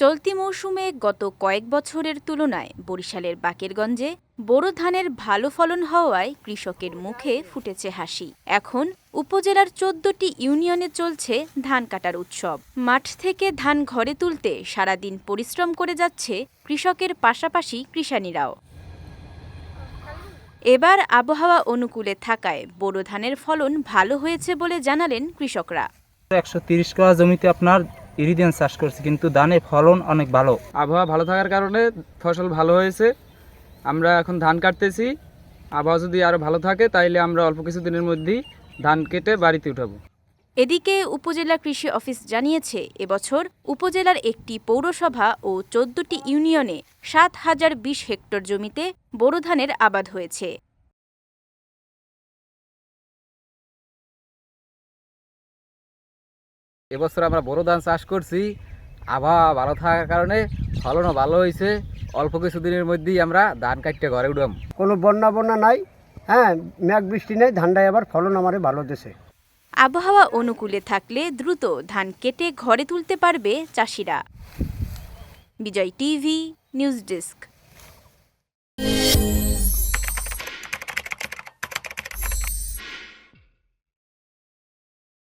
চলতি মৌসুমে গত কয়েক বছরের তুলনায় বরিশালের বাকেরগঞ্জে বোরো ধানের ভালো ফলন হওয়ায় কৃষকের মুখে ফুটেছে হাসি। এখন উপজেলার চোদ্দটি ইউনিয়নে চলছে ধান কাটার উৎসব। মাঠ থেকে ধান ঘরে তুলতে সারাদিন পরিশ্রম করে যাচ্ছে কৃষকের পাশাপাশি কৃষানীরাও। এবার আবহাওয়া অনুকূলে থাকায় বোরো ধানের ফলন ভালো হয়েছে বলে জানালেন কৃষকরা। একশো তিরিশ জমিতে আপনার ইরিদিয়ান চাষ করছি কিন্তু ধানের ফলন অনেক ভালো। আবহাওয়া ভালো থাকার কারণে ফসল ভালো হয়েছে। আমরা এখন ধান কাটতেছি। আবহাওয়া যদি আরও ভালো থাকে তাইলে আমরা অল্প কিছুদিনের মধ্যেই ধান কেটে বাড়িতে উঠাবো। এদিকে উপজেলা কৃষি অফিস জানিয়েছে এবছর উপজেলার একটি পৌরসভা ও চোদ্দটি ইউনিয়নে সাত হাজার বিশ হেক্টর জমিতে বোরো ধানের আবাদ হয়েছে। এবছর আমরা বড় ধান চাষ করছি। আবহাওয়া ভালো থাকার কারণে ফলনও ভালো হয়েছে। অল্প কিছুদিনের মধ্যেই আমরা ধান কাটতে ঘরে উঠাম। কোনো বন্যা বন্যা নাই। হ্যাঁ মেঘ বৃষ্টি নেই ধানটাই আবার ফলন আমারে ভালো দেশে আবহাওয়া অনুকূলে থাকলে দ্রুত ধান কেটে ঘরে তুলতে পারবে চাষিরা। Bijoy TV news desk.